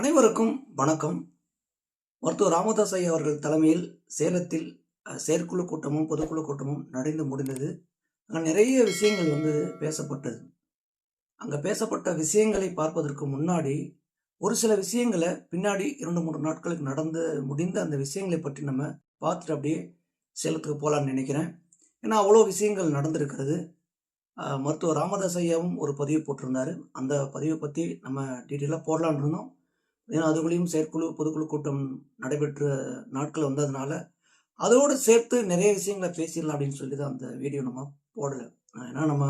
அனைவருக்கும் வணக்கம். மருத்துவர் ராமதாஸ் ஐயா அவர்கள் தலைமையில் சேலத்தில் செயற்குழு கூட்டமும் பொதுக்குழு கூட்டமும் நடந்து முடிந்தது. அங்கே நிறைய விஷயங்கள் வந்து பேசப்பட்டது. அங்கே பேசப்பட்ட விஷயங்களை பார்ப்பதற்கு முன்னாடி ஒரு சில விஷயங்களை பின்னாடி இரண்டு மூன்று நாட்களுக்கு நடந்து முடிந்த அந்த விஷயங்களை பற்றி நம்ம பார்த்துட்டு அப்படியே சேலத்துக்கு போகலான்னு நினைக்கிறேன். ஏன்னா அவ்வளோ விஷயங்கள் நடந்திருக்கிறது. மருத்துவர் ராமதாஸ் ஐயாவும் ஒரு பதிவு போட்டிருந்தார். அந்த பதிவை பற்றி நம்ம டீட்டெயிலாக போடலான்னு இருந்தோம். ஏன்னா அதுக்குள்ளேயும் செயற்குழு பொதுக்குழு கூட்டம் நடைபெற்ற நாட்கள் வந்ததுனால அதோடு சேர்த்து நிறைய விஷயங்களை பேசிடலாம் அப்படின்னு சொல்லி தான் அந்த வீடியோ நம்ம போடலை. ஏன்னா நம்ம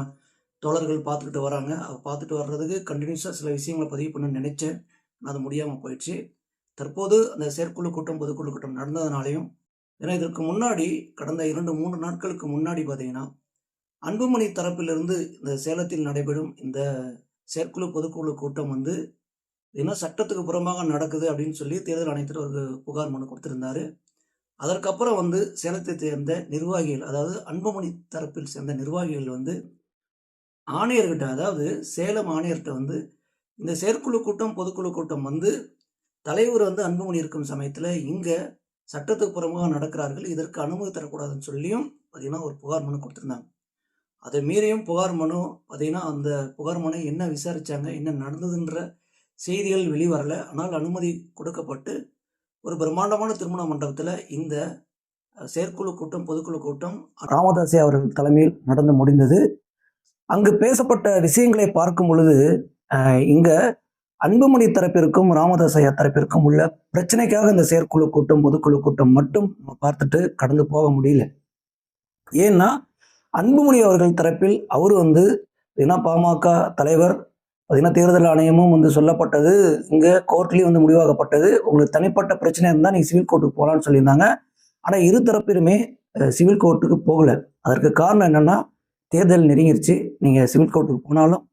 தோழர்கள் பார்த்துக்கிட்டு வராங்க. அதை பார்த்துட்டு வர்றதுக்கு கண்டினியூஸாக சில விஷயங்களை பதிவு பண்ண நினைச்சேன். அது முடியாமல் போயிடுச்சு. தற்போது அந்த செயற்குழு கூட்டம் பொதுக்குழு கூட்டம் நடந்ததுனாலையும் ஏன்னா இதற்கு முன்னாடி கடந்த இரண்டு மூன்று நாட்களுக்கு முன்னாடி பார்த்தீங்கன்னா அன்புமணி தரப்பிலிருந்து இந்த சேலத்தில் நடைபெறும் இந்த செயற்குழு பொதுக்குழு கூட்டம் வந்து என்ன சட்டத்துக்கு புறம்பாக நடக்குது அப்படின்னு சொல்லி தேர்தல் ஆணையத்தில் ஒரு புகார் மனு கொடுத்திருந்தாரு. அதற்கப்புறம் வந்து சேலத்தை சேர்ந்த நிர்வாகிகள் அதாவது அன்புமணி தரப்பில் சேர்ந்த நிர்வாகிகள் வந்து ஆணையர்கிட்ட அதாவது சேலம் ஆணையர்கிட்ட வந்து இந்த செயற்குழு கூட்டம் பொதுக்குழு கூட்டம் வந்து தலைவர் வந்து அன்புமணி இருக்கும் சமயத்தில் இங்கே சட்டத்துக்கு புறமாக நடக்கிறார்கள் இதற்கு அனுமதி தரக்கூடாதுன்னு சொல்லியும் பார்த்தீங்கன்னா ஒரு புகார் மனு கொடுத்துருந்தாங்க. அதை மீறியும் புகார் மனு பார்த்தீங்கன்னா அந்த புகார் மனு என்ன விசாரித்தாங்க என்ன நடந்ததுன்ற செய்திகள் வெளிவரல. ஆனால் அனுமதி கொடுக்கப்பட்டு ஒரு பிரம்மாண்டமான திருமண மண்டபத்தில் இந்த செயற்குழு கூட்டம் பொதுக்குழு கூட்டம் ராமதாசி அவர்கள் தலைமையில் நடந்து முடிந்தது. அங்கு பேசப்பட்ட விஷயங்களை பார்க்கும் பொழுது இங்கே இங்க அன்புமணி தரப்பிற்கும் ராமதாஸ் ஐயா தரப்பிற்கும் உள்ள பிரச்சனைக்காக இந்த செயற்குழு கூட்டம் பொதுக்குழு கூட்டம் மட்டும் நம்ம பார்த்துட்டு கடந்து போக முடியல. ஏன்னா அன்புமணி அவர்கள் தரப்பில் அவர் வந்து ஏன்னா பாமக தலைவர் பார்த்தீங்கன்னா தேர்தல் ஆணையமும் வந்து சொல்லப்பட்டது. இங்கே கோர்ட்லேயும் வந்து முடிவாகப்பட்டது உங்களுக்கு தனிப்பட்ட பிரச்சனை இருந்தால் நீங்கள் சிவில் கோர்ட்டுக்கு போகலான்னு சொல்லியிருந்தாங்க. ஆனால் இரு தரப்பிலுமே சிவில் கோர்ட்டுக்கு போகலை. அதற்கு காரணம் என்னென்னா தேர்தல் நெருங்கிருச்சு. நீங்கள் சிவில் கோர்ட்டுக்கு போனாலும்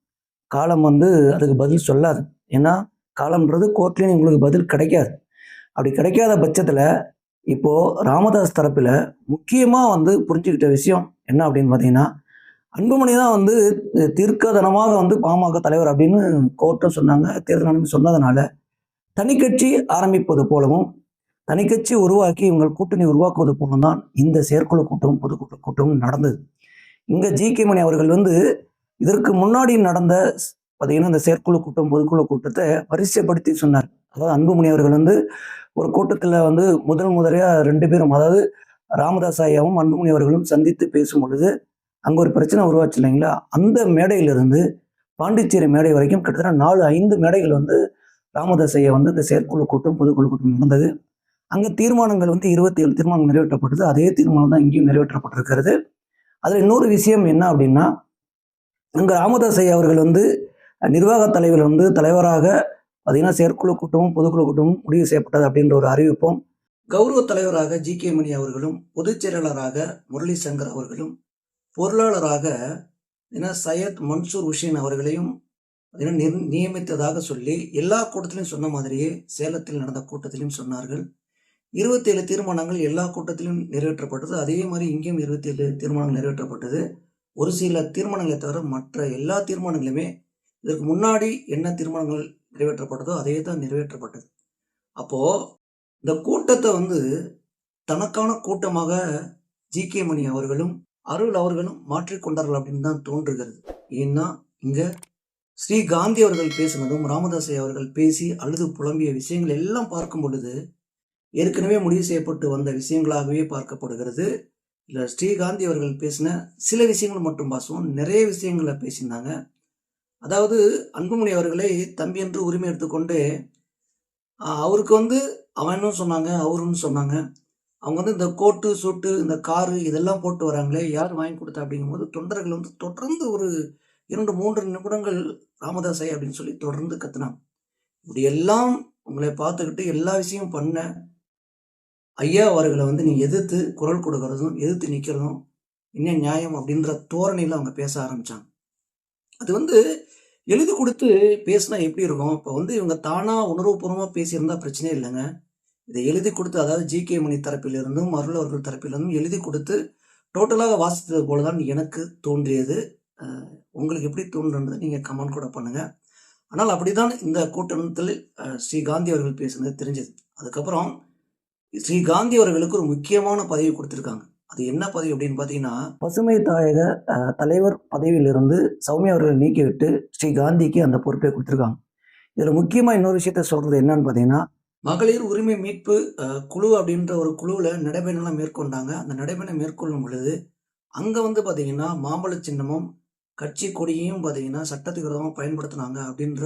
காலம் வந்து அதுக்கு பதில் சொல்லாது. ஏன்னா காலம்ன்றது கோர்ட்லேயும் உங்களுக்கு பதில் கிடைக்காது. அப்படி கிடைக்காத பட்சத்தில் இப்போது ராமதாஸ் தரப்பில் முக்கியமாக வந்து புரிஞ்சுக்கிட்ட விஷயம் என்ன அப்படின்னு பார்த்தீங்கன்னா அன்புமணி தான் வந்து தீர்க்கதனமாக வந்து பாமக தலைவர் அப்படின்னு கோர்ட்டும் சொன்னாங்க. தேர்தல் ஆணையம் சொன்னதுனால தனிக்கட்சி ஆரம்பிப்பது போலவும் தனிக்கட்சி உருவாக்கி இவங்கள் கூட்டணி உருவாக்குவது போலும் தான் இந்த செயற்குழு கூட்டம் பொதுக்கூட்ட கூட்டமும் நடந்தது. இங்கே ஜி. கே. மணி அவர்கள் வந்து இதற்கு முன்னாடி நடந்த பார்த்தீங்கன்னா இந்த செயற்குழு கூட்டம் பொதுக்குழு கூட்டத்தை வரிசைப்படுத்தி சொன்னார். அதாவது அன்புமணி அவர்கள் வந்து ஒரு கூட்டத்தில் வந்து முதல் முதலையாக ரெண்டு பேரும் அதாவது ராமதாஸ் ஐயாவும் அன்புமணி அவர்களும் சந்தித்து பேசும் பொழுது அங்கே ஒரு பிரச்சனை உருவாச்சு இல்லைங்களா? அந்த மேடையிலிருந்து பாண்டிச்சேரி மேடை வரைக்கும் கிட்டத்தட்ட நாலு ஐந்து மேடைகள் வந்து ராமதாசையை வந்து இந்த செயற்குழு கூட்டம் பொதுக்குழு கூட்டம் நடந்தது. அங்கே தீர்மானங்கள் வந்து இருபத்தி ஏழு தீர்மானம் நிறைவேற்றப்பட்டது. அதே தீர்மானம் தான் இங்கேயும் நிறைவேற்றப்பட்டிருக்கிறது. அதில் இன்னொரு விஷயம் என்ன அப்படின்னா அங்கே ராமதாஸ் ஐயா அவர்கள் வந்து நிர்வாக தலைவர் வந்து தலைவராக பார்த்தீங்கன்னா செயற்குழு கூட்டமும் பொதுக்குழு கூட்டமும் முடிவு செய்யப்பட்டது அப்படின்ற ஒரு அறிவிப்பும் கௌரவ தலைவராக ஜி கே மணி அவர்களும் பொதுச் செயலாளராக முரளி சங்கர் அவர்களும் பொருளாளராக சையத் மன்சூர் உஷேன் அவர்களையும் நியமித்ததாக சொல்லி எல்லா கூட்டத்திலையும் சொன்ன மாதிரியே சேலத்தில் நடந்த கூட்டத்திலையும் சொன்னார்கள். இருபத்தேழு தீர்மானங்கள் எல்லா கூட்டத்திலும் நிறைவேற்றப்பட்டது. அதே மாதிரி இங்கேயும் இருபத்தேழு தீர்மானங்கள் நிறைவேற்றப்பட்டது. ஒரு சில தீர்மானங்களை தவிர மற்ற எல்லா தீர்மானங்களுமே இதற்கு முன்னாடி என்ன தீர்மானங்கள் நிறைவேற்றப்பட்டதோ அதே தான் நிறைவேற்றப்பட்டது. அப்போ இந்த கூட்டத்தை வந்து தனக்கான கூட்டமாக ஜி கே மணி அவர்களும் அருள் அவர்களும் மாற்றிக்கொண்டார்கள் அப்படின்னு தான் தோன்றுகிறது. ஏன்னா இங்க ஸ்ரீ காந்தி அவர்கள் பேசினதும் ராமதாசை அவர்கள் பேசி அழுது புலம்பிய விஷயங்கள் எல்லாம் பார்க்கும் பொழுது ஏற்கனவே முடிவு செய்யப்பட்டு வந்த விஷயங்களாகவே பார்க்கப்படுகிறது. இல்லை ஸ்ரீகாந்தி அவர்கள் பேசின சில விஷயங்கள் மட்டும் பாசுவோம் நிறைய விஷயங்களை பேசியிருந்தாங்க. அதாவது அன்புமணி அவர்களை தம்பி என்று உரிமை எடுத்துக்கொண்டு அவருக்கு வந்து அவனும் சொன்னாங்க அவருன்னு சொன்னாங்க. அவங்க வந்து இந்த கோட்டு சூட்டு இந்த காரு இதெல்லாம் போட்டு வராங்களே யார் வாங்கி கொடுத்தா அப்படிங்கும்போது தொண்டர்கள் வந்து தொடர்ந்து ஒரு இரண்டு மூன்று நிமிடங்கள் ராமதாஸ் அப்படின்னு சொல்லி தொடர்ந்து கத்துனாங்க. இப்படி எல்லாம் உங்களை பார்த்துக்கிட்டு எல்லா விஷயமும் பண்ண ஐயா அவர்களை வந்து நீ எதிர்த்து குரல் கொடுக்கறதும் எதிர்த்து நிற்கிறதும் என்ன நியாயம் அப்படின்ற தோரணையில் அவங்க பேச ஆரம்பித்தாங்க அது வந்து எழுதி கொடுத்து பேசினா எப்படி இருக்கும்? இப்போ வந்து இவங்க தானாக உணர்வுபூர்வமாக பேசியிருந்தா பிரச்சனையே இல்லைங்க. இதை எழுதி கொடுத்து அதாவது ஜி கே மணி தரப்பிலிருந்தும் அருள் அவர்கள் தரப்பிலிருந்தும் எழுதி கொடுத்து டோட்டலாக வாசித்தது போல தான் எனக்கு தோன்றியது. உங்களுக்கு எப்படி தோன்றுன்றது நீங்கள் கமெண்ட் கூட பண்ணுங்கள் ஆனால் அப்படிதான் இந்த கூட்டத்தில் ஸ்ரீ காந்தி அவர்கள் பேசுனது தெரிஞ்சது. அதுக்கப்புறம் ஸ்ரீ காந்தி அவர்களுக்கு ஒரு முக்கியமான பதவி கொடுத்துருக்காங்க. அது என்ன பதவி அப்படின்னு பார்த்தீங்கன்னா பசுமை தாயக தலைவர் பதவியிலிருந்து சௌமியா அவர்களை நீக்கிவிட்டு ஸ்ரீ காந்திக்கு அந்த பொறுப்பை கொடுத்துருக்காங்க. இதில் முக்கியமாக இன்னொரு விஷயத்த சொல்கிறது என்னன்னு பார்த்தீங்கன்னா மகளிர் உரிமை மீட்பு குழு அப்படின்ற ஒரு குழுவில் நடைபயணம்லாம் மேற்கொண்டாங்க. அந்த நடைபயணம் மேற்கொள்ளும் பொழுது அங்கே வந்து பார்த்தீங்கன்னா மாம்பழ சின்னமும் கட்சி கொடியையும் பார்த்தீங்கன்னா சட்டத்துக்கு விரோதமாக பயன்படுத்தினாங்க அப்படின்ற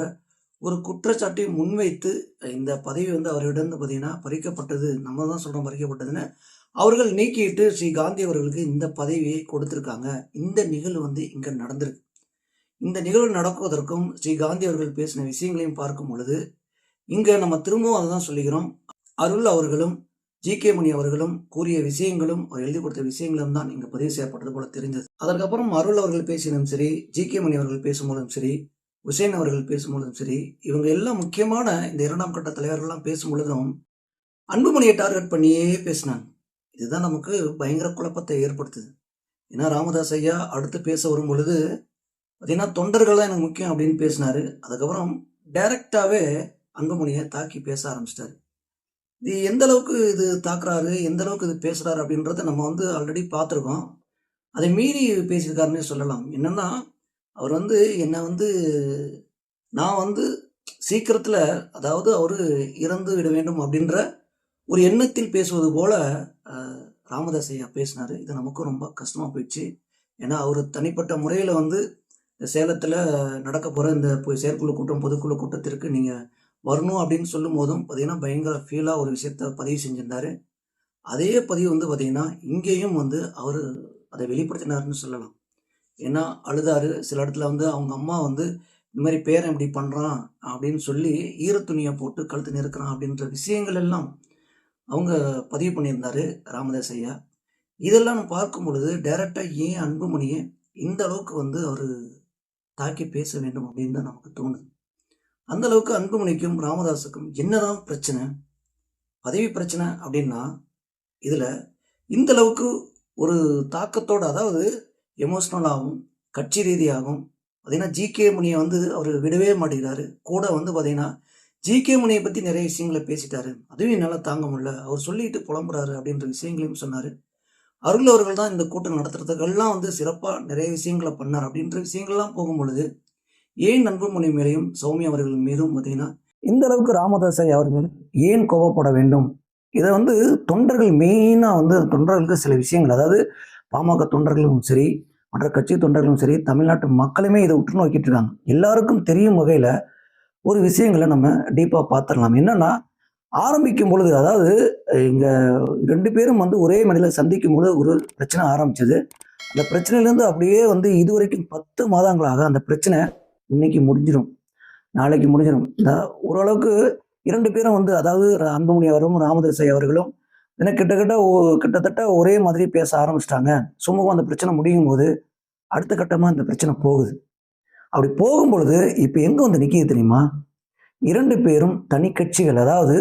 ஒரு குற்றச்சாட்டை முன்வைத்து இந்த பதவி வந்து அவரிடம் பார்த்தீங்கன்னா பறிக்கப்பட்டது நம்ம தான் சொல்கிறோம் பறிக்கப்பட்டதுன்னு அவர்கள் நீக்கிட்டு ஸ்ரீ காந்தி அவர்களுக்கு இந்த பதவியை கொடுத்துருக்காங்க. இந்த நிகழ்வு வந்து இங்கே நடந்திருக்கு. இந்த நிகழ்வு நடக்குவதற்கும் ஸ்ரீ காந்தி அவர்கள் பேசின விஷயங்களையும் பார்க்கும் பொழுது இங்கே நம்ம திரும்பவும் அதை தான் சொல்லிக்கிறோம் அருள் அவர்களும் ஜி கே மணி அவர்களும் கூறிய விஷயங்களும் அவர் எழுதி கொடுத்த விஷயங்களும் தான் இங்கே பதிவு செய்யப்பட்டது போல தெரிஞ்சது அதற்கப்புறம் அருள் அவர்கள் பேசினதும் சரி ஜி கே மணி அவர்கள் பேசும்போதும் சரி உசேன் அவர்கள் பேசும்பொழுதும் சரி இவங்க எல்லாம் முக்கியமான இந்த இரண்டாம் கட்ட தலைவர்கள்லாம் பேசும்பொழுதும் அன்புமணியை டார்கெட் பண்ணியே பேசினாங்க. இதுதான் நமக்கு பயங்கர குழப்பத்தை ஏற்படுத்துது. ஏன்னா ராமதாஸ் ஐயா அடுத்து பேச வரும் பொழுது பார்த்தீங்கன்னா தொண்டர்கள் தான் எனக்கு முக்கியம் அப்படின்னு பேசினாரு. அதுக்கப்புறம் டைரக்டாகவே அன்புமணியை தாக்கி பேச ஆரம்பிச்சிட்டாரு. இது எந்த அளவுக்கு இது தாக்குறாரு எந்த அளவுக்கு இது பேசுறாரு அப்படின்றத நம்ம வந்து ஆல்ரெடி பார்த்துருக்கோம். அதை மீறி பேசியிருக்காருன்னே சொல்லலாம். என்னன்னா அவர் வந்து என்னை வந்து நான் வந்து சீக்கிரத்தில் அதாவது அவர் இறந்து விட வேண்டும் அப்படின்ற ஒரு எண்ணத்தில் பேசுவது போல ராமதாஸ் ஐயா பேசினார். இது நமக்கும் ரொம்ப கஷ்டமாக போயிடுச்சு. ஏன்னா அவர் தனிப்பட்ட முறையில் வந்து சேலத்தில் நடக்க போகிற இந்த பொ- செயற்குழு கூட்டம் பொதுக்குழு கூட்டத்திற்கு நீங்கள் வரணும் அப்படின்னு சொல்லும் போதும் பார்த்தீங்கன்னா பயங்கர ஃபீலாக ஒரு விஷயத்த பதிவு செஞ்சிருந்தாரு. அதே பதிவு வந்து பார்த்தீங்கன்னா இங்கேயும் வந்து அவர் அதை வெளிப்படுத்தினாருன்னு சொல்லலாம். ஏன்னா அழுதாரு. சில இடத்துல வந்து அவங்க அம்மா வந்து இந்த மாதிரி பேரன் இப்படி பண்ணுறான் அப்படின்னு சொல்லி ஈரத்துணியை போட்டு கழுத்து நிறுக்கிறான் அப்படின்ற விஷயங்கள் எல்லாம் அவங்க பதிவு பண்ணியிருந்தாரு ராமதாஸ் ஐயா. இதெல்லாம் நம்ம பார்க்கும் பொழுது டைரெக்டாக ஏன் அன்புமணியை இந்த அளவுக்கு வந்து அவர் தாக்கி பேச வேண்டும் அப்படின்னு தான் நமக்கு தோணுது. அந்த அளவுக்கு அன்புமணிக்கும் ராமதாஸுக்கும் என்னதான் பிரச்சனை? பதவி பிரச்சனை அப்படின்னா இதில் இந்த அளவுக்கு ஒரு தாக்கத்தோடு அதாவது எமோஷ்னலாகவும் கட்சி ரீதியாகவும் பார்த்தீங்கன்னா ஜிகே முனியை வந்து அவர் விடவே மாட்டேங்கிறாரு. கூட வந்து பார்த்தீங்கன்னா ஜிகே முனியை பற்றி நிறைய விஷயங்களை பேசிட்டாரு. அதுவும் என்னால் தாங்க முடியல. அவர் சொல்லிட்டு புலம்புறாரு அப்படின்ற விஷயங்களையும் சொன்னார். அருள் அவர்கள் தான் இந்த கூட்டம் நடத்துறதுக்கெல்லாம் வந்து சிறப்பாக நிறைய விஷயங்களை பண்ணார். அப்படின்ற விஷயங்கள்லாம் போகும் பொழுது ஏன் அன்புமணி மேலையும் சௌமியா அவர்கள் மீதும் பார்த்தீங்கன்னா இந்த அளவுக்கு ராமதாசை அவர்கள் ஏன் கோபப்பட வேண்டும்? இதை வந்து தொண்டர்கள் மெயினாக வந்து தொண்டர்களுக்கு சில விஷயங்கள் அதாவது பாமக தொண்டர்களும் சரி மற்ற கட்சி தொண்டர்களும் சரி தமிழ்நாட்டு மக்களுமே இதை உற்று நோக்கிட்டு இருக்காங்க. எல்லாருக்கும் தெரியும் வகையில் ஒரு விஷயங்களை நம்ம டீப்பாக பார்த்துடலாம். என்னன்னா ஆரம்பிக்கும் பொழுது அதாவது இங்கே ரெண்டு பேரும் வந்து ஒரே மனிதனை சந்திக்கும் பொழுது ஒரு பிரச்சனை ஆரம்பிச்சது. அந்த பிரச்சனையிலேருந்து அப்படியே வந்து இதுவரைக்கும் பத்து மாதங்களாக அந்த பிரச்சனை இன்னைக்கு முடிஞ்சிடும் நாளைக்கு முடிஞ்சிடும் இந்த ஓரளவுக்கு இரண்டு பேரும் வந்து அதாவது அன்புமணி அவரும் ராமதாஸ் அவர்களும் ஏன்னா கிட்டத்தட்ட கிட்டத்தட்ட ஒரே மாதிரி பேச ஆரம்பிச்சிட்டாங்க. சுமூகம் அந்த பிரச்சனை முடியும் போது அடுத்த கட்டமாக அந்த பிரச்சனை போகுது. அப்படி போகும் பொழுது இப்போ எங்கே வந்து நிற்கிது தெரியுமா? இரண்டு பேரும் தனி கட்சிகள் அதாவது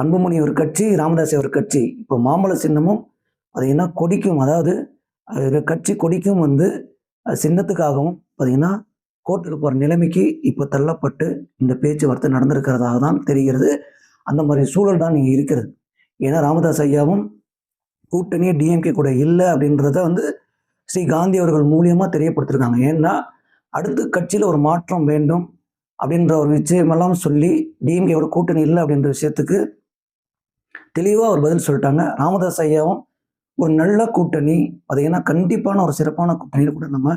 அன்புமணி ஒரு கட்சி ராமதாஸ் ஒரு கட்சி. இப்போ மாம்பழ சின்னமும் பார்த்தீங்கன்னா கொடிக்கும் அதாவது கட்சி கொடிக்கும் வந்து சின்னத்துக்காகவும் பார்த்தீங்கன்னா கோர்ட்டுக்கு போகிற நிலைமைக்கு இப்போ தள்ளப்பட்டு இந்த பேச்சுவார்த்தை நடந்திருக்கிறதாக தான் தெரிகிறது. அந்த மாதிரி சூழல் தான் நீங்கள் இருக்கிறது. ஏன்னா ராமதாஸ் ஐயாவும் கூட்டணியே டிஎம்கே கூட இல்லை அப்படின்றத வந்து ஸ்ரீ காந்தி அவர்கள் மூலியமாக தெரியப்படுத்திருக்காங்க. ஏன்னா அடுத்து கட்சியில் ஒரு மாற்றம் வேண்டும் அப்படின்ற ஒரு விஷயமெல்லாம் சொல்லி டிஎம்கேவோட கூட்டணி இல்லை அப்படின்ற விஷயத்துக்கு தெளிவாக அவர் பதில் சொல்லிட்டாங்க. ராமதாஸ் ஐயாவும் ஒரு நல்ல கூட்டணி பார்த்தீங்கன்னா கண்டிப்பான ஒரு சிறப்பான கூட்டணியில் கூட நம்ம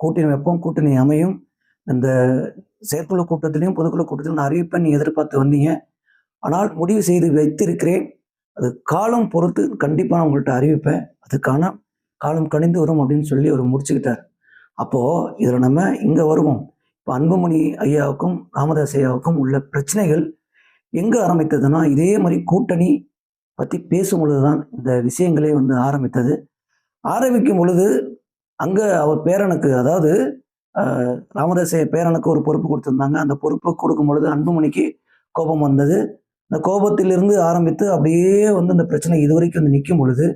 கூட்டணி வைப்போம் கூட்டணி அமையும். இந்த செயற்குழு கூட்டத்திலையும் பொதுக்குழு கூட்டத்திலும் நான் அறிவிப்பேன் எதிர்பார்த்து வந்தீங்க. ஆனால் முடிவு செய்து வைத்திருக்கிறேன். அது காலம் பொறுத்து கண்டிப்பாக நான் உங்கள்கிட்ட அறிவிப்பேன். அதுக்கான காலம் கணிந்து வரும் அப்படின்னு சொல்லி அவர் முடிச்சுக்கிட்டார். அப்போது இதில் நம்ம இங்கே வருவோம். இப்போ அன்புமணி ஐயாவுக்கும் ராமதாஸ் ஐயாவுக்கும் உள்ள பிரச்சனைகள் எங்கே ஆரம்பித்ததுன்னா இதே மாதிரி கூட்டணி பற்றி பேசும் பொழுது தான் இந்த விஷயங்களே வந்து ஆரம்பித்தது. ஆரம்பிக்கும் பொழுது அங்கே அவர் பேரனுக்கு அதாவது ஐயா பேரனுக்கு ஒரு பொறுப்பு கொடுத்துருந்தாங்க. அந்த பொறுப்பு கொடுக்கும் பொழுது அன்புமணிக்கு கோபம் வந்தது. அந்த கோபத்திலிருந்து ஆரம்பித்து அப்படியே வந்து இந்த பிரச்சனை இதுவரைக்கும் வந்து நிற்கும் பொழுது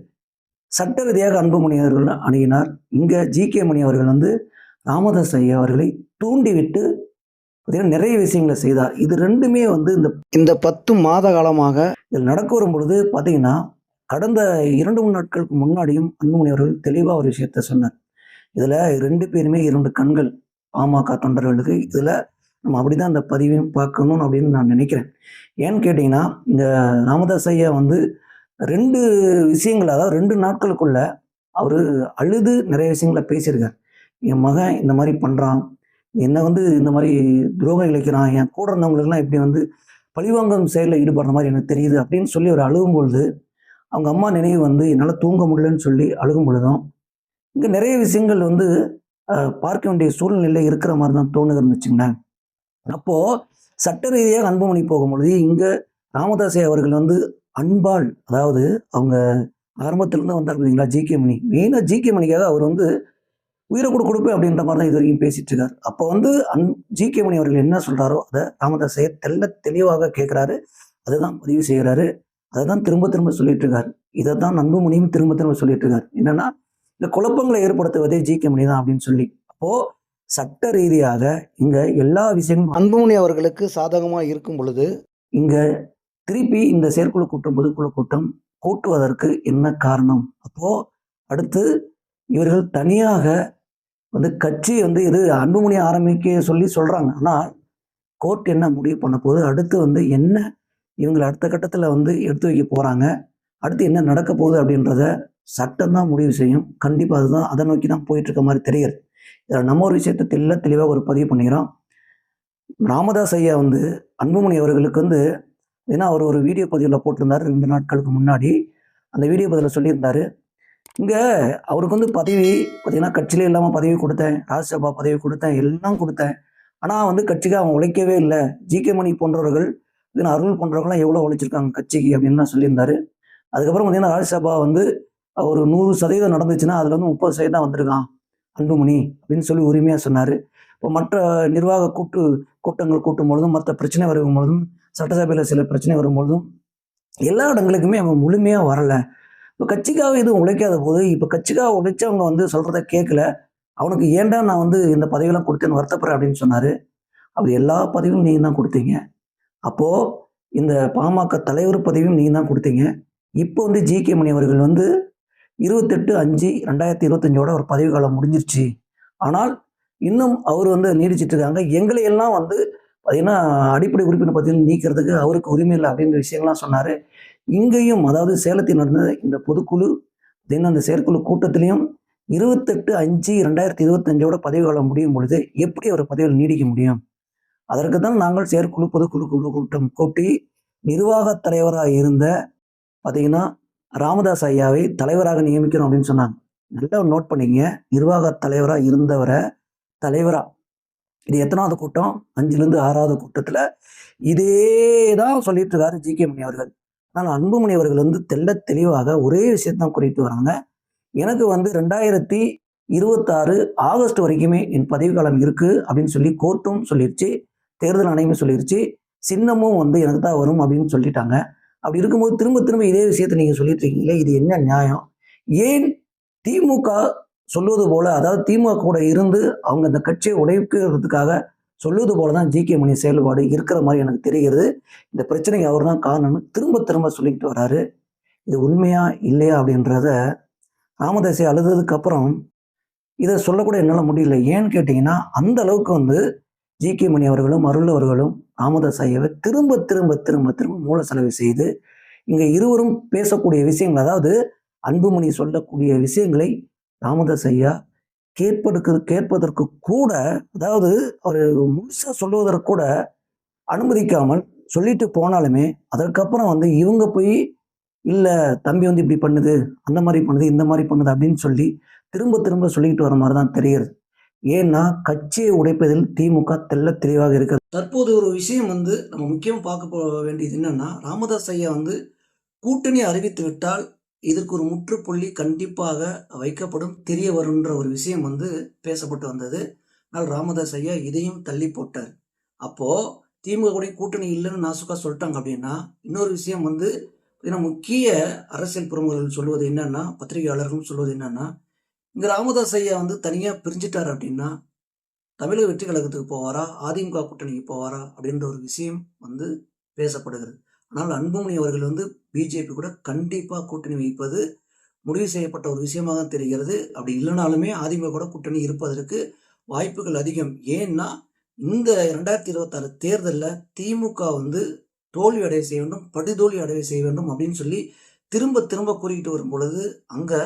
சட்ட ரீதியாக அன்புமணி அவர்கள் அணுகினார். இங்கே ஜி கே மணி அவர்கள் வந்து ராமதாஸ் ஐயா அவர்களை தூண்டிவிட்டு பார்த்தீங்கன்னா நிறைய விஷயங்களை செய்தார். இது ரெண்டுமே வந்து இந்த இந்த பத்து மாத காலமாக இதில் நடக்க வரும் பொழுது பார்த்தீங்கன்னா கடந்த இரண்டு மூணு நாட்களுக்கு முன்னாடியும் அன்புமணி அவர்கள் தெளிவாக ஒரு விஷயத்த சொன்னார். இதில் ரெண்டு பேருமே இரண்டு கண்கள் பாமக தொண்டர்களுக்கு இதில் நம்ம அப்படிதான் அந்த பதிவையும் பார்க்கணும் அப்படின்னு நான் நினைக்கிறேன். ஏன்னு கேட்டிங்கன்னா இந்த ராமதாஸ் ஐயா வந்து ரெண்டு விஷயங்கள் அதாவது ரெண்டு நாட்களுக்குள்ள அவர் அழுது நிறைய விஷயங்களை பேசியிருக்கார். என் மகன் இந்த மாதிரி பண்ணுறான் என்னை வந்து இந்த மாதிரி துரோகம் இழைக்கிறான் என் கூட இருந்தவங்களுக்குலாம் இப்படி வந்து பழிவாங்கும் செயலில் ஈடுபடுற மாதிரி எனக்கு தெரியுது அப்படின்னு சொல்லி அவர் அழுகும் பொழுது அவங்க அம்மா நினைவு வந்து என்னால் தூங்க முடியலன்னு சொல்லி அழுகும் பொழுதும் இங்கே நிறைய விஷயங்கள் வந்து பார்க்க வேண்டிய சூழ்நிலையில் இருக்கிற மாதிரி தான் தோணுதுன்னு வச்சுங்களேன் அப்போது சட்ட ரீதியாக அன்புமணி போகும்பொழுது இங்கே ராமதாசே அவர்கள் வந்து அன்பால் அதாவது அவங்க ஆரம்பத்திலேருந்து வந்தார் பார்த்தீங்களா ஜிகே மணி. மெயினாக ஜிகே மணிக்காக அவர் வந்து உயிரை கூட கொடுப்பேன் அப்படின்ற மாதிரி தான் இது வரைக்கும் பேசிட்டு இருக்காரு. அப்போ வந்து அன் ஜிகே மணி அவர்கள் என்ன சொல்கிறாரோ அதை ராமதாசையை தெல்ல தெளிவாக கேட்குறாரு. அதை தான் பதிவு செய்கிறாரு. அதை தான் திரும்ப திரும்ப சொல்லிட்டு இருக்காரு. இதை தான் அன்புமணியும் திரும்ப திரும்ப சொல்லிட்டு இருக்காரு. என்னன்னா இந்த குழப்பங்களை ஏற்படுத்துவதே ஜிகே மணி தான் அப்படின்னு சொல்லி. அப்போ சட்ட ரீதியாக இங்க எல்லா விஷயங்களும் அன்புமணி அவர்களுக்கு சாதகமா இருக்கும் பொழுது இங்க திருப்பி இந்த செயற்குழு கூட்டம் பொதுக்குழு கூட்டம் கூட்டுவதற்கு என்ன காரணம்? அப்போ அடுத்து இவர்கள் தனியாக வந்து கட்சி வந்து இது அன்புமணி ஆரம்பிக்க சொல்லி சொல்றாங்க. ஆனால் கோர்ட் என்ன முடிவு பண்ண போகுது? அடுத்து வந்து என்ன இவங்களை அடுத்த கட்டத்தில் வந்து எடுத்து வைக்க போறாங்க? அடுத்து என்ன நடக்க போகுது அப்படின்றத சட்டம் தான் முடிவு செய்யும். கண்டிப்பாக அதுதான். அதை நோக்கி தான் போயிட்டு இருக்க மாதிரி தெரியாது. இதில் நம்ம ஒரு விஷயத்தை தெல்ல தெளிவாக ஒரு பதிவு பண்ணிக்கிறோம். ராமதாஸ் ஐயா வந்து அன்புமணி அவர்களுக்கு வந்து ஏன்னா அவர் ஒரு வீடியோ பதிவில் போட்டிருந்தார் ரெண்டு நாட்களுக்கு முன்னாடி. அந்த வீடியோ பதிவில் சொல்லியிருந்தார். இங்கே அவருக்கு வந்து பதவி பார்த்தீங்கன்னா கட்சியிலே இல்லாமல் பதவி கொடுத்தேன். ராஜ்யசபா பதவி கொடுத்தேன். எல்லாம் கொடுத்தேன். ஆனால் வந்து கட்சிக்கு அவன் உழைக்கவே இல்லை. ஜிகே மணி போன்றவர்கள் இதுன்னு அருள் போன்றவர்கள்லாம் எவ்வளோ உழைச்சிருக்காங்க கட்சிக்கு அப்படின்னு சொல்லியிருந்தார் சொல்லியிருந்தாரு. அதுக்கப்புறம் பார்த்தீங்கன்னா ராஜ்யசபா வந்து ஒரு நூறு சதவீதம் நடந்துச்சுன்னா அதில் வந்து முப்பது சதவீதம் தான் வந்திருக்கான் அன்புமணி அப்படின்னு சொல்லி உரிமையாக சொன்னார். இப்போ மற்ற நிர்வாக கூட்டு கூட்டங்கள் கூட்டும் பொழுதும் மற்ற பிரச்சனை வரும் பொழுதும் சட்டசபையில் சில பிரச்சனை வரும் பொழுதும் எல்லா இடங்களுக்குமே அவன் முழுமையாக வரலை. இப்போ கட்சிக்காக எதுவும் உழைக்காத போது இப்போ கட்சிக்காக உழைச்சவங்க வந்து சொல்கிறத கேட்கல. அவனுக்கு ஏண்டா நான் வந்து இந்த பதவியெல்லாம் கொடுத்தேன்னு வருத்தப்படுறேன் அப்படின்னு சொன்னார். அவர் எல்லா பதவியும் நீங்கள் தான் கொடுத்தீங்க. அப்போது இந்த பாமக தலைவர் பதவியும் நீங்கள் தான் கொடுத்தீங்க. இப்போ வந்து ஜி கே மணி அவர்கள் வந்து இருபத்தெட்டு அஞ்சு ரெண்டாயிரத்தி இருபத்தஞ்சோட ஒரு பதவி காலம் முடிஞ்சிருச்சு. ஆனால் இன்னும் அவர் வந்து நீடிச்சிட்டு இருக்காங்க. எங்களை எல்லாம் வந்து பார்த்தீங்கன்னா அடிப்படை உறுப்பினர் பார்த்தீங்கன்னா நீக்கிறதுக்கு அவருக்கு உரிமை இல்லை அப்படின்ற விஷயங்கள்லாம் சொன்னார். இங்கேயும் அதாவது சேலத்தில் நடந்த இந்த பொதுக்குழு பார்த்தீங்கன்னா அந்த செயற்குழு கூட்டத்திலையும் இருபத்தெட்டு அஞ்சு ரெண்டாயிரத்தி இருபத்தஞ்சோட பதவி காலம் முடியும் பொழுது எப்படி அவர் பதவியில் நீடிக்க முடியும்? அதற்கு தான் நாங்கள் செயற்குழு பொதுக்குழு குழு கூட்டம் கூட்டி நிர்வாகத் தலைவராக இருந்த பார்த்தீங்கன்னா ராமதாஸ் ஐயாவை தலைவராக நியமிக்கணும் அப்படின்னு சொன்னாங்க. நல்லா நோட் பண்ணிங்க. நிர்வாக தலைவராக இருந்தவரை தலைவராக இது எத்தனாவது கூட்டம்? அஞ்சுலேருந்து ஆறாவது கூட்டத்தில் இதே தான் சொல்லிட்டு இருக்காரு ஜி கே மணி அவர்கள். ஆனால் அன்புமணி அவர்கள் வந்து தெள்ள தெளிவாக ஒரே விஷயத்தான் குறிப்பிட்டு வராங்க. எனக்கு வந்து ரெண்டாயிரத்தி இருபத்தாறு ஆகஸ்ட் வரைக்குமே என் பதவிக்காலம் இருக்குது அப்படின்னு சொல்லி கோர்ட்டும் சொல்லிருச்சு தேர்தல் ஆணையமும் சொல்லிருச்சு. சின்னமும் வந்து எனக்கு தான் வரும் அப்படின்னு சொல்லிட்டாங்க. அப்படி இருக்கும்போது திரும்ப திரும்ப இதே விஷயத்தை நீங்கள் சொல்லிட்டு இருக்கீங்களே இது என்ன நியாயம்? ஏன் திமுக சொல்லுவது போல அதாவது திமுக கூட இருந்து அவங்க அந்த கட்சியை உடைக்கிறதுக்காக சொல்லுவது போல தான் ஜி கே மணி செயல்பாடு இருக்கிற மாதிரி எனக்கு தெரிகிறது. இந்த பிரச்சனைக்கு அவர் தான் காரணம்னு திரும்ப திரும்ப சொல்லிக்கிட்டு வராரு. இது உண்மையா இல்லையா அப்படின்றத ராமதாசி அழுததுக்கு அப்புறம் இதை சொல்லக்கூட என்னால் முடியல. ஏன்னு கேட்டிங்கன்னா அந்த அளவுக்கு வந்து ஜி கே மணி அவர்களும் அருள் அவர்களும் ராமதாஸ் ஐயாவை திரும்ப திரும்ப திரும்ப திரும்ப மூல செலவு செய்து இங்கே இருவரும் பேசக்கூடிய விஷயங்கள் அதாவது அன்புமணி சொல்லக்கூடிய விஷயங்களை ராமதாஸ் ஐயா கேட்பதற்கு கேட்பதற்கு கூட அதாவது அவர் முழுசாக சொல்லுவதற்கு கூட அனுமதிக்காமல் சொல்லிட்டு போனாலுமே அதற்கப்புறம் வந்து இவங்க போய் இல்லை தம்பி வந்து இப்படி பண்ணுது அந்த மாதிரி பண்ணுது இந்த மாதிரி பண்ணுது அப்படின்னு சொல்லி திரும்ப திரும்ப சொல்லிக்கிட்டு வர மாதிரி தான் தெரியுது ஏன்னா கட்சியை உடைப்பதில் திமுக தெள்ள தெளிவாக இருக்கிறது. தற்போது ஒரு விஷயம் வந்து நம்ம முக்கியம் பார்க்க போ வேண்டியது என்னென்னா ராமதாஸ் ஐயா வந்து கூட்டணி அறிவித்து விட்டால் இதற்கு ஒரு முற்றுப்புள்ளி கண்டிப்பாக வைக்கப்படும் தெரிய வரும்ன்ற ஒரு விஷயம் வந்து பேசப்பட்டு வந்தது. ஆனால் ராமதாஸ் ஐயா இதையும் தள்ளி போட்டார். அப்போது திமுக கூட கூட்டணி இல்லைன்னு நாசுக்கா சொல்லிட்டாங்க அப்படின்னா இன்னொரு விஷயம் வந்து ஏன்னா முக்கிய அரசியல் பிரமுகர்கள் சொல்வது என்னன்னா பத்திரிகையாளர்களும் சொல்வது என்னன்னா இங்கே ராமதாஸ் ஐயா வந்து தனியாக பிரிஞ்சிட்டார் அப்படின்னா தமிழக வெற்றி கழகத்துக்கு போவாரா? அதிமுக கூட்டணிக்கு போவாரா? அப்படின்ற ஒரு விஷயம் வந்து பேசப்படுகிறது. ஆனால் அன்புமணி அவர்கள் வந்து பிஜேபி கூட கண்டிப்பாக கூட்டணி வைப்பது முடிவு செய்யப்பட்ட ஒரு விஷயமாக தான் தெரிகிறது. அப்படி இல்லைனாலுமே அதிமுக கூட கூட்டணி இருப்பதற்கு வாய்ப்புகள் அதிகம். ஏன்னா இந்த ரெண்டாயிரத்தி இருபத்தாறு தேர்தலில் திமுக வந்து தோல்வி அடைய செய்ய வேண்டும் படுதோல்வி அடைய செய்ய வேண்டும் அப்படின்னு சொல்லி திரும்ப திரும்ப கூறிக்கிட்டு வரும் பொழுது அங்கே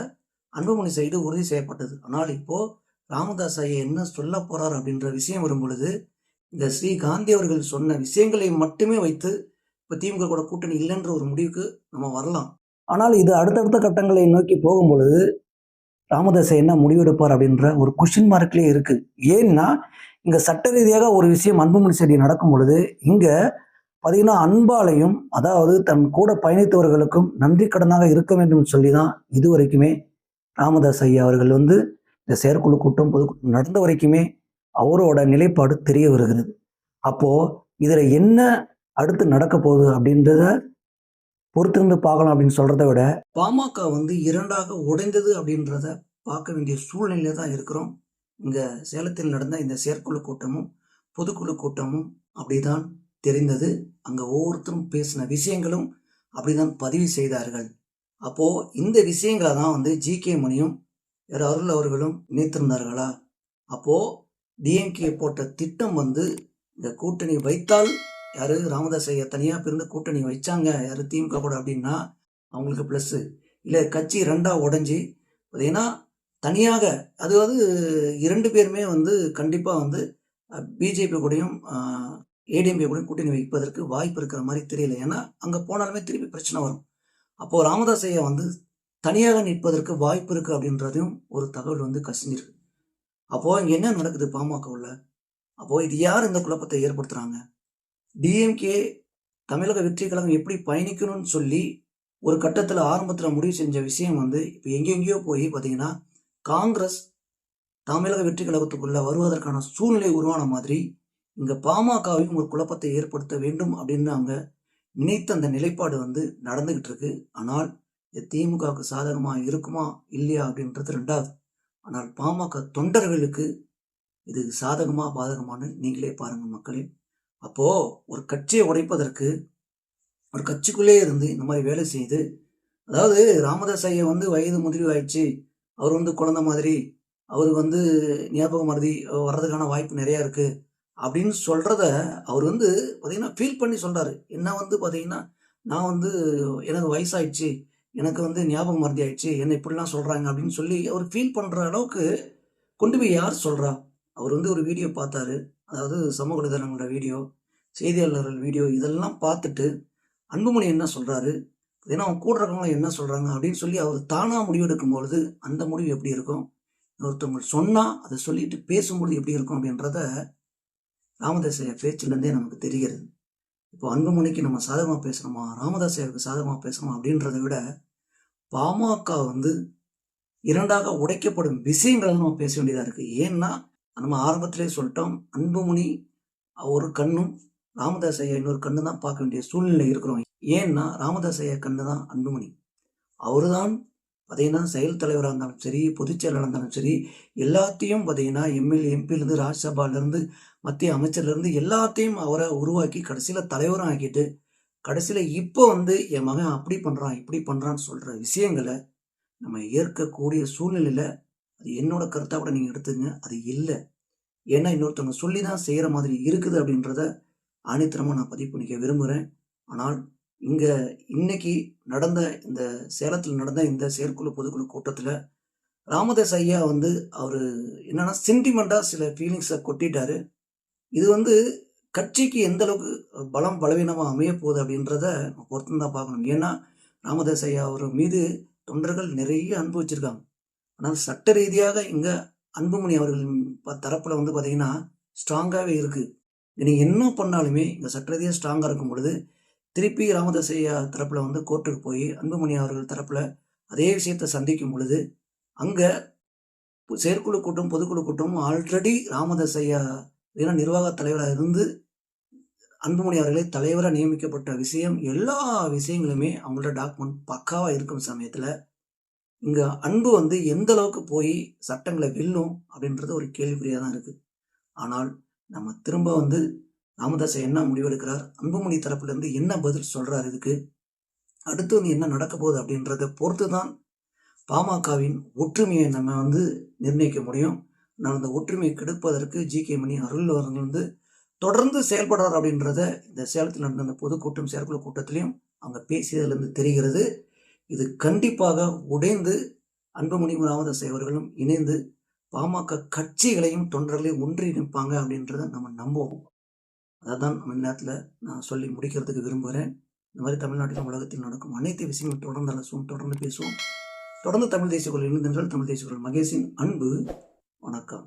அன்புமணி சைடு உறுதி செய்யப்பட்டது. ஆனால் இப்போது ராமதாஸ் ஐயா என்ன சொல்ல போறார் அப்படின்ற விஷயம் வரும் பொழுது இந்த ஸ்ரீ காந்தி அவர்கள் சொன்ன விஷயங்களை மட்டுமே வைத்து இப்போ திமுக கூட கூட்டணி இல்லைன்ற ஒரு முடிவுக்கு நம்ம வரலாம். ஆனால் இது அடுத்தடுத்த கட்டங்களை நோக்கி போகும் பொழுது ராமதாஸ் என்ன முடிவெடுப்பார் அப்படின்ற ஒரு கொஷின் மார்க்லேயே இருக்கு. ஏன்னா இங்க சட்ட ரீதியாக ஒரு விஷயம் அன்புமணி செடி நடக்கும் பொழுது இங்க பார்த்தீங்கன்னா அன்பாலையும் அதாவது தன் கூட பயணித்தவர்களுக்கும் நன்றி கடனாக இருக்க வேண்டும் சொல்லி தான் இது வரைக்குமே ராமதாஸ் ஐயா அவர்கள் வந்து இந்த செயற்குழு கூட்டம் பொதுக்கூட்டம் நடந்த வரைக்குமே அவரோட நிலைப்பாடு தெரிய வருகிறது. அப்போ இதுல என்ன அடுத்து நடக்க போகுது அப்படின்றத பொறுத்திருந்து பார்க்கலாம் அப்படின்னு சொல்கிறத விட பாமக வந்து இரண்டாக உடைந்தது அப்படின்றத பார்க்க வேண்டிய சூழ்நிலையில தான் இருக்கிறோம். இங்க சேலத்தில் நடந்த இந்த செயற்குழு கூட்டமும் பொதுக்குழு கூட்டமும் அப்படிதான் தெரிந்தது. அங்க ஒவ்வொருத்தரும் பேசின விஷயங்களும் அப்படிதான் பதிவு செய்தார்கள். அப்போ இந்த விஷயங்களை தான் வந்து ஜி கே மணியும் வேற அருள் அவர்களும் நினைத்திருந்தார்களா? அப்போ டிஎம்கே போட்ட திட்டம் வந்து இந்த கூட்டணி வைத்தால் யாரு ராமதாஸ் ஐயா தனியா பிரிந்து கூட்டணி வைச்சாங்க யாரு திமுக கூட அப்படின்னா அவங்களுக்கு ப்ளஸ்ஸு இல்லை கட்சி ரெண்டா உடஞ்சி பார்த்தீங்கன்னா தனியாக அதாவது இரண்டு பேருமே வந்து கண்டிப்பாக வந்து பிஜேபி கூடயும் ஏடிஎம்கே கூடயும் கூட்டணி வைப்பதற்கு வாய்ப்பு இருக்கிற மாதிரி தெரியல. ஏன்னா அங்கே போனாலுமே திருப்பி பிரச்சனை வரும். அப்போது ராமதாஸ் ஐயா வந்து தனியாக நிற்பதற்கு வாய்ப்பு இருக்குது அப்படின்றதையும் ஒரு தகவல் வந்து கசிஞ்சிருக்கு. அப்போது இங்கே என்ன நடக்குது பாமகவில்? அப்போது இது யார் இந்த குழப்பத்தை ஏற்படுத்துகிறாங்க டிஎம்கே தமிழக வெற்றி கழகம் எப்படி பயணிக்கணும்னு சொல்லி ஒரு கட்டத்தில் ஆரம்பத்தில் முடிவு செஞ்ச விஷயம் வந்து இப்போ எங்கெங்கேயோ போய் பார்த்தீங்கன்னா காங்கிரஸ் தமிழக வெற்றி கழகத்துக்குள்ள வருவதற்கான சூழ்நிலை உருவான மாதிரி இங்கே பாமகவையும் ஒரு குழப்பத்தை ஏற்படுத்த வேண்டும் அப்படின்னு அவங்க நினைத்த அந்த நிலைப்பாடு வந்து நடந்துகிட்டு இருக்கு. ஆனால் இது திமுகவுக்கு சாதகமாக இருக்குமா இல்லையா அப்படின்றது ரெண்டாவது. ஆனால் பாமக தொண்டர்களுக்கு இது சாதகமா பாதகமானு நீங்களே பாருங்க மக்களே. அப்போ ஒரு கட்சியை உடைப்பதற்கு ஒரு கட்சிக்குள்ளே இருந்து இந்த மாதிரி வேலை செய்து அதாவது ராமதாஸ் ஐயா வந்து வயது முதிர்வு ஆயிடுச்சு அவர் வந்து குழந்தை மாதிரி அவர் வந்து ஞாபகம் மருதி வர்றதுக்கான வாய்ப்பு நிறையா இருக்கு அப்படின்னு சொல்றத அவர் வந்து பார்த்தீங்கன்னா ஃபீல் பண்ணி சொல்றாரு. என்ன வந்து பார்த்தீங்கன்னா நான் வந்து எனக்கு வயசாயிடுச்சு எனக்கு வந்து ஞாபகம் மருதி ஆயிடுச்சு என்ன இப்படிலாம் சொல்கிறாங்க அப்படின்னு சொல்லி அவர் ஃபீல் பண்ணுற அளவுக்கு கொண்டு போய் யார் சொல்கிறா அவர் வந்து ஒரு வீடியோ பார்த்தாரு. அதாவது சமூக வலைதளங்களோட வீடியோ செய்தியாளர்கள் வீடியோ இதெல்லாம் பார்த்துட்டு அன்புமணி என்ன சொல்கிறாரு ஏன்னா அவன் கூட இருக்கவங்க என்ன சொல்கிறாங்க அப்படின்னு சொல்லி அவர் தானாக முடிவெடுக்கும் பொழுது அந்த முடிவு எப்படி இருக்கும்? ஒருத்தவங்க சொன்னால் அதை சொல்லிட்டு பேசும்பொழுது எப்படி இருக்கும் அப்படின்றத ராமதாசைய பேச்சிலேருந்தே நமக்கு தெரிகிறது. இப்போ அன்புமணிக்கு நம்ம சாதகமாக பேசணுமா ராமதாசையாவுக்கு சாதகமாக பேசணுமா அப்படின்றத விட பாமக வந்து இரண்டாக உடைக்கப்படும் விஷயங்களை நம்ம பேச வேண்டியதாக இருக்குது ஏன்னா நம்ம ஆரம்பத்திலே சொல்லிட்டோம் அன்புமணி ஒரு கண்ணும் ராமதாஸ் ஐயா இன்னொரு கண்ணு தான் பார்க்க வேண்டிய சூழ்நிலை இருக்கிறோம். ஏன்னா ராமதாஸ் ஐயா கண்ணு தான் அன்புமணி. அவரு தான் பார்த்தீங்கன்னா செயல் தலைவராக இருந்தாலும் சரி பொதுச் செயலாளராக இருந்தாலும் சரி எல்லாத்தையும் பார்த்தீங்கன்னா எம்எல்ஏ எம்பிலேருந்து ராஜ்யசபாலேருந்து மத்திய அமைச்சர்லேருந்து எல்லாத்தையும் அவரை உருவாக்கி கடைசியில் தலைவரும் ஆக்கிட்டு கடைசியில் இப்போ வந்து என் மகன் அப்படி பண்ணுறான் இப்படி பண்ணுறான்னு சொல்கிற விஷயங்களை நம்ம ஏற்கக்கூடிய சூழ்நிலையில் அது என்னோட கருத்தாக கூட நீங்கள் எடுத்துங்க அது இல்லை. ஏன்னா இன்னொருத்தவங்க சொல்லி தான் செய்கிற மாதிரி இருக்குது அப்படின்றத ஆணித்தரமாக நான் பதிவு பண்ணிக்க விரும்புகிறேன் ஆனால் இங்கே இன்னைக்கு நடந்த இந்த சேலத்தில் நடந்த இந்த செயற்குழு பொதுக்குழு கூட்டத்தில் ராமதாஸ் ஐயா வந்து அவர் என்னன்னா சென்டிமெண்ட்டாக சில ஃபீலிங்ஸை கொட்டிட்டாரு. இது வந்து கட்சிக்கு எந்த அளவுக்கு பலம் பலவீனமாக அமைய போகுது அப்படின்றத பொறுத்து தான் பார்க்கணும். ஏன்னா ராமதாஸ் ஐயா அவர் மீது தொண்டர்கள் நிறைய அன்பு வச்சிருக்காங்க. ஆனால் சட்ட ரீதியாக இங்கே அன்புமணி அவர்களின் தரப்பில் வந்து பார்த்தீங்கன்னா ஸ்ட்ராங்காகவே இருக்குது நீங்கள் என்ன பண்ணாலுமே இங்கே சட்ட ரீதியாக ஸ்ட்ராங்காக இருக்கும் பொழுது திருப்பி ராமதாஸ் ஐயா தரப்பில் வந்து கோர்ட்டுக்கு போய் அன்புமணி அவர்கள் தரப்பில் அதே விஷயத்தை சந்திக்கும் பொழுது அங்கே செயற்குழு கூட்டம் பொதுக்குழு கூட்டம் ஆல்ரெடி ராமதாஸ் ஐயா ஏன்னா நிர்வாக தலைவராக இருந்து அன்புமணி அவர்களே தலைவராக நியமிக்கப்பட்ட விஷயம் எல்லா விஷயங்களுமே அவங்களோட டாக்குமெண்ட் பக்காவாக இருக்கும் சமயத்தில் இங்கே அன்பு வந்து எந்த அளவுக்கு போய் சட்டங்களை வெல்லும் அப்படின்றது ஒரு கேள்விக்குறியாக தான் இருக்குது ஆனால் நம்ம திரும்ப வந்து ராமதாஸ் என்ன முடிவெடுக்கிறார்? அன்புமணி தரப்புலேருந்து என்ன பதில் சொல்கிறார் இதுக்கு? அடுத்து வந்து என்ன நடக்க போகுது அப்படின்றத பொறுத்து தான் பாமகவின் ஒற்றுமையை நம்ம வந்து நிர்ணயிக்க முடியும். நான் அந்த ஒற்றுமையை கெடுப்பதற்கு ஜி கே மணி அருள் அவர்கள் வந்து தொடர்ந்து செயல்படுறார் அப்படின்றத இந்த சேலத்தில் நடந்த அந்த பொதுக்கூட்டம் செயற்குழு கூட்டத்திலையும் அவங்க பேசியதுலேருந்து தெரிகிறது. இது கண்டிப்பாக உடைந்து அன்புமணி ராமதாஸ் அவர்களும் இணைந்து பாமக கட்சிகளையும் தொண்டர்களையும் ஒன்றிணைப்பாங்க அப்படின்றத நம்ம நம்புவோம். அதை தான் நம்ம நேரத்தில் நான் சொல்லி முடிக்கிறதுக்கு விரும்புகிறேன் இந்த மாதிரி தமிழ்நாட்டிலும் உலகத்தில் நடக்கும் அனைத்து விஷயங்களும் தொடர்ந்து அலசுவோம் தொடர்ந்து பேசுவோம். தொடர்ந்து தமிழ் தேசிய குரல் இணைந்தென்றால் தமிழ் தேசிய குரல் மகேஷின் அன்பு. வணக்கம்.